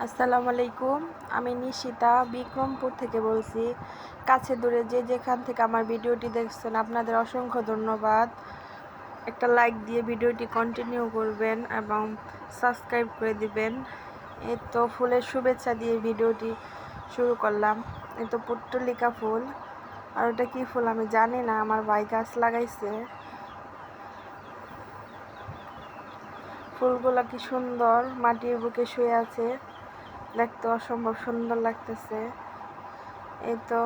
আসসালামু আলাইকুম, আমি নিশিতা বিক্রমপুর থেকে বলছি। কাছে দূরে যে যেখান থেকে আমার ভিডিওটি দেখছেন, আপনাদের অসংখ্য ধন্যবাদ। একটা লাইক দিয়ে ভিডিওটি কন্টিনিউ করবেন এবং সাবস্ক্রাইব করে দিবেন। এই তো ফুলের শুভেচ্ছা দিয়ে ভিডিওটি শুরু করলাম। এই তো পুট্টলিকা ফুল। আর ওটা কী ফুল আমি জানি না, আমার ভাই গাছ লাগাইছে। ফুলগুলো কি সুন্দর, মাটির বুকে শুয়ে আছে। দেখতে অসম্ভব সুন্দর লাগতেছে। এই তো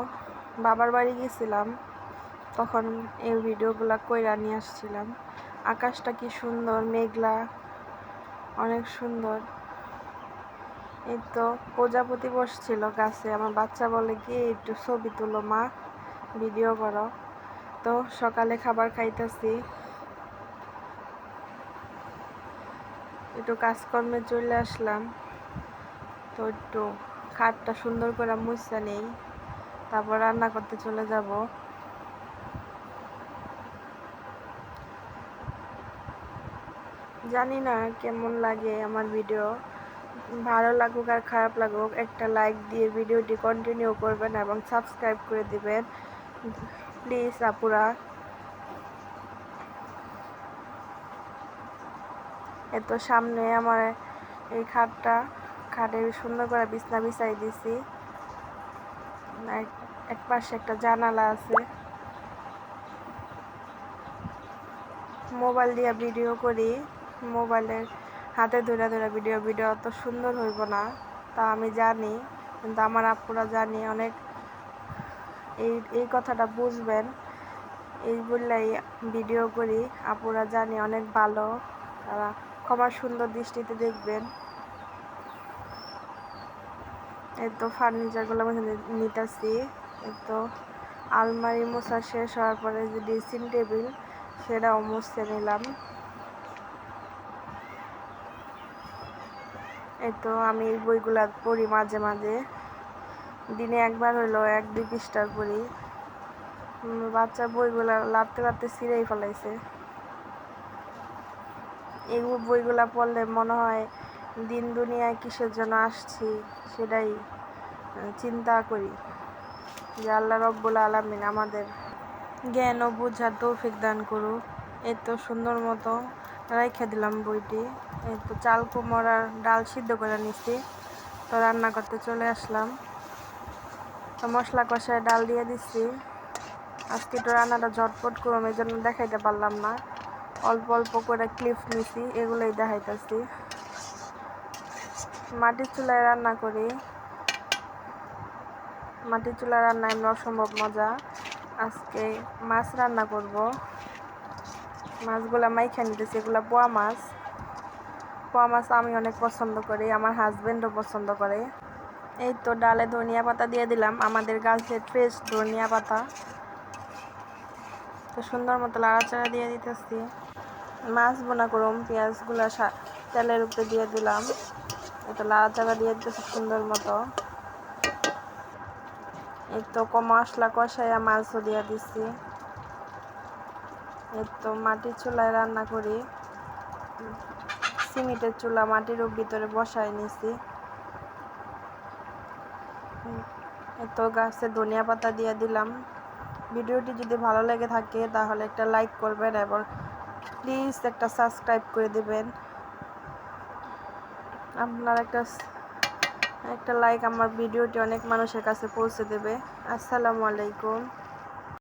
বাবার বাড়ি গেছিলাম, তখন এই ভিডিওগুলো কইরা নিয়ে আসছিলাম। আকাশটা কি সুন্দর, মেঘলা, অনেক সুন্দর। এই তো প্রজাপতি বসছিল গাছে, আমার বাচ্চা বলে, কি, একটু ছবি তুলো মা, ভিডিও করো। তো সকালে খাবার খাইতেছি। একটু কাজকর্মে চলে আসলাম। তো একটু খাটটা সুন্দর করে মুছা নেই। তারপর রান্না করতে চলে যাব। জানি না কেমন লাগে আমার ভিডিও ভালো লাগুক আর খারাপ লাগুক, একটা লাইক দিয়ে ভিডিওটি কন্টিনিউ করবেন এবং সাবস্ক্রাইব করে দিবেন। প্লিজ আপুরা। এত সামনে আমার এই খাটটা। খাটে সুন্দর করে বিছনা বিছাই দিছি। এক পাশে একটা জানালা আছে। মোবাইল দিয়ে ভিডিও করি। মোবাইলের হাতে ধরে ধরে ভিডিও ভিডিও অত সুন্দর হইব না। তা আমি জানি, কিন্তু আমার আপুরা জানি অনেক এই এই কথাটা বুঝবেন। এই বললেই ভিডিও করি, আপুরা জানি অনেক ভালো। তারা ক্ষমা সুন্দর দৃষ্টিতে দেখবেন। এই তো ফার্নিচারগুলো আমি নিতেছি। এই তো আলমারি মোছা শেষ হওয়ার পরে যে ড্রেসিং টেবিল, সেটাও মুছতে নিলাম। এই তো আমি এই বইগুলা পড়ি মাঝে মাঝে। দিনে একবার হইল এক দুই পৃষ্ঠার পড়ি। বাচ্চা বইগুলা লাড়তে লাড়তে ছিঁড়েই ফেলাইছে। এই বইগুলা পড়লে মনে হয় দিন দুনিয়ায় কিসের জন্য আসছি সেটাই চিন্তা করি। যে আল্লাহ রব্বুল আলমিন আমাদের জ্ঞান ও বুঝার তৌফিক দান করুক। এই তো সুন্দর মতো রেখে দিলাম বইটি। এই তো চাল কুমড় আর ডাল সিদ্ধ করে নিচ্ছি। তো রান্না করতে চলে আসলাম। তো মশলা কষায় ডাল দিয়ে দিচ্ছি। আজকে একটু রান্নাটা ঝটপট করুম এই জন্য দেখাইতে পারলাম না। অল্প অল্প করে ক্লিপ নিছি, এগুলোই দেখাইতেছি। মাটির চুলায় রান্না করি। মাটির চুলা রান্না এমনি অসম্ভব মজা। আজকে মাছ রান্না করব। মাছগুলা মাইখা নিতেছি, এগুলো পোয়া মাছ। পোয়া মাছ আমি অনেক পছন্দ করি, আমার হাজব্যান্ডও পছন্দ করে। এই তো ডালে ধনিয়া পাতা দিয়ে দিলাম, আমাদের গাছের ফ্রেশ ধনিয়া পাতা। তো সুন্দর মতো লাড়াচাড়া দিয়ে দিতেছি। মাছ বোনা করুম, পেঁয়াজগুলো তেলের উপরে দিয়ে দিলাম। এটা লাড়াচাড়া দিয়ে দিতেছি সুন্দর মতো। এই তো মশলা কষাইয়া মাছও দিয়ে দিচ্ছি এই তো মাটির চুলায় রান্না করি। সিমেন্টের চুলা মাটির ভিতরে বসাই নিছি। তো গাছে ধনিয়া পাতা দিয়ে দিলাম। ভিডিওটি যদি ভালো লেগে থাকে তাহলে একটা লাইক করবেন এবং প্লিজ একটা সাবস্ক্রাইব করে দেবেন। আপনার একটা একটা লাইক আমার ভিডিওটি অনেক মানুষের কাছে পৌঁছে দেবে। আসসালামু আলাইকুম।